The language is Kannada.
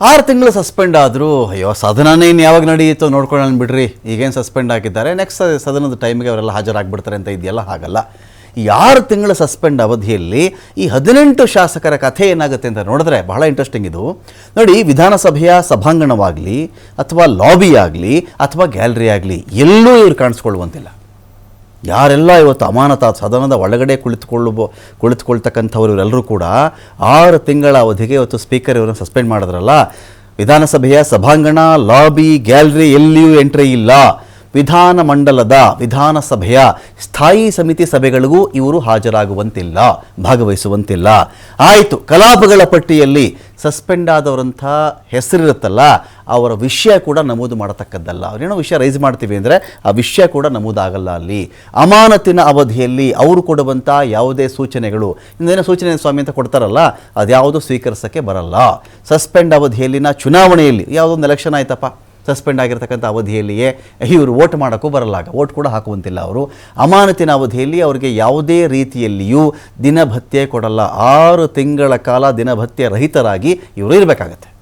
ಆರು ತಿಂಗಳು ಸಸ್ಪೆಂಡ್ ಆದರೂ, ಅಯ್ಯೋ, ಸದನನೇ ಇನ್ನು ಯಾವಾಗ ನಡೆಯುತ್ತೋ ನೋಡ್ಕೊಳ್ಳೋಣ ಬಿಡ್ರಿ. ಈಗೇನು ಸಸ್ಪೆಂಡ್ ಆಗಿದ್ದಾರೆ ನೆಕ್ಸ್ಟ್ ಸದನದ ಟೈಮಿಗೆ ಅವರೆಲ್ಲ ಹಾಜರಾಗ್ಬಿಡ್ತಾರೆ ಅಂತ ಇದೆಯಲ್ಲ? ಹಾಗಲ್ಲ. ಈ ಆರು ತಿಂಗಳು ಸಸ್ಪೆಂಡ್ ಅವಧಿಯಲ್ಲಿ ಈ ಹದಿನೆಂಟು ಶಾಸಕರ ಕಥೆ ಏನಾಗುತ್ತೆ ಅಂತ ನೋಡಿದ್ರೆ ಬಹಳ ಇಂಟ್ರೆಸ್ಟಿಂಗ್ ಇದು. ನೋಡಿ, ವಿಧಾನಸಭೆಯ ಸಭಾಂಗಣವಾಗಲಿ, ಅಥವಾ ಲಾಬಿ ಆಗಲಿ, ಅಥವಾ ಗ್ಯಾಲರಿ ಆಗಲಿ, ಎಲ್ಲೂ ಇವ್ರು ಕಾಣಿಸ್ಕೊಳ್ಳುವಂತಿಲ್ಲ. ಯಾರೆಲ್ಲ ಇವತ್ತು ಅಮಾನತ ಸದನದ ಒಳಗಡೆ ಕುಳಿತುಕೊಳ್ಳುವ ಕುಳಿತುಕೊಳ್ತಕ್ಕಂಥವ್ರು ಇವರೆಲ್ಲರೂ ಕೂಡ ಆರು ತಿಂಗಳ ಅವಧಿಗೆ ಇವತ್ತು ಸ್ಪೀಕರ್ ಇವರನ್ನು ಸಸ್ಪೆಂಡ್ ಮಾಡಿದ್ರಲ್ಲ, ವಿಧಾನಸಭೆಯ ಸಭಾಂಗಣ, ಲಾಬಿ, ಗ್ಯಾಲರಿ ಎಲ್ಲಿಯೂ ಎಂಟ್ರಿ ಇಲ್ಲ. ವಿಧಾನಮಂಡಲದ ವಿಧಾನಸಭೆಯ ಸ್ಥಾಯಿ ಸಮಿತಿ ಸಭೆಗಳಿಗೂ ಇವರು ಹಾಜರಾಗುವಂತಿಲ್ಲ, ಭಾಗವಹಿಸುವಂತಿಲ್ಲ. ಆಯಿತು, ಕಲಾಪಗಳ ಪಟ್ಟಿಯಲ್ಲಿ ಸಸ್ಪೆಂಡ್ ಆದವರಂಥ ಹೆಸರಿರುತ್ತಲ್ಲ ಅವರ ವಿಷಯ ಕೂಡ ನಮೂದು ಮಾಡತಕ್ಕದ್ದಲ್ಲ. ಅವರೇನೋ ವಿಷಯ ರೈಸ್ ಮಾಡ್ತೀವಿ ಅಂದರೆ ಆ ವಿಷಯ ಕೂಡ ನಮೂದಾಗಲ್ಲ ಅಲ್ಲಿ. ಅಮಾನತಿನ ಅವಧಿಯಲ್ಲಿ ಅವರು ಕೊಡುವಂಥ ಯಾವುದೇ ಸೂಚನೆಗಳು, ಇನ್ನೇನೋ ಸೂಚನೆ ಸ್ವಾಮಿ ಅಂತ ಕೊಡ್ತಾರಲ್ಲ, ಅದ್ಯಾವುದು ಸ್ವೀಕರಿಸೋಕ್ಕೆ ಬರಲ್ಲ. ಸಸ್ಪೆಂಡ್ ಅವಧಿಯಲ್ಲಿನ ಚುನಾವಣೆಯಲ್ಲಿ, ಯಾವುದೊಂದು ಎಲೆಕ್ಷನ್ ಆಯ್ತಪ್ಪ? ಸಸ್ಪೆಂಡ್ ಆಗಿರ್ತಕ್ಕಂಥ ಅವಧಿಯಲ್ಲಿಯೇ ಇವರು ವೋಟ್ ಮಾಡೋಕ್ಕೂ ಬರಲ್ಲ ವೋಟ್ ಕೂಡ ಹಾಕುವಂತಿಲ್ಲ ಅವರು. ಅಮಾನತಿನ ಅವಧಿಯಲ್ಲಿ ಅವರಿಗೆ ಯಾವುದೇ ರೀತಿಯಲ್ಲಿಯೂ ದಿನಭತ್ಯೆ ಕೊಡಲ್ಲ. ಆರು ತಿಂಗಳ ಕಾಲ ದಿನಭತ್ಯೆ ರಹಿತರಾಗಿ ಇವರು ಇರಬೇಕಾಗತ್ತೆ.